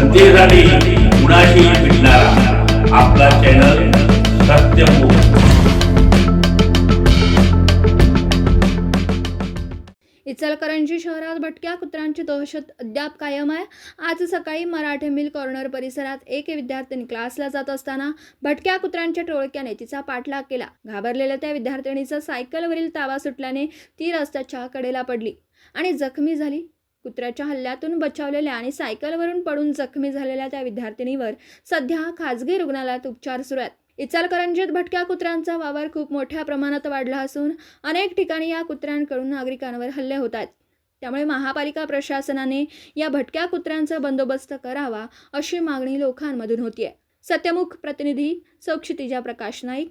जनतेसाठी कुणाशी भेटणारा. आपला चॅनल सत्यमुख इचलकरंजी शहरात भटक्या कुत्र्यांची दहशत अद्याप कायम आहे. आज सकाळी मराठे मिल कॉर्नर परिसरात एक विद्यार्थिनी क्लासला जात असताना भटक्या कुत्र्यांच्या टोळक्याने तिचा पाठलाग केला. घाबरलेल्या त्या विद्यार्थिनीचा सायकलवरील ताबा सुटल्याने ती रस्त्याच्या कडेला पडली आणि जखमी झाली. कुत्र्याच्या हल्ल्यातून बचावलेल्या आणि सायकलवरून पडून जखमी झालेल्या त्या विद्यार्थिनीवर सध्या खाजगी रुग्णालयात उपचार सुरू आहेत. इचलकरंजीत भटक्या कुत्र्यांचा वावर खूप मोठ्या प्रमाणात वाढला असून अनेक ठिकाणी या कुत्र्यांकडून नागरिकांवर हल्ले होत आहेत. त्यामुळे महापालिका प्रशासनाने या भटक्या कुत्र्यांचा बंदोबस्त करावा अशी मागणी लोकांमधून होतीये. सत्यमुख प्रतिनिधी सौक्षितिजा प्रकाश नाईक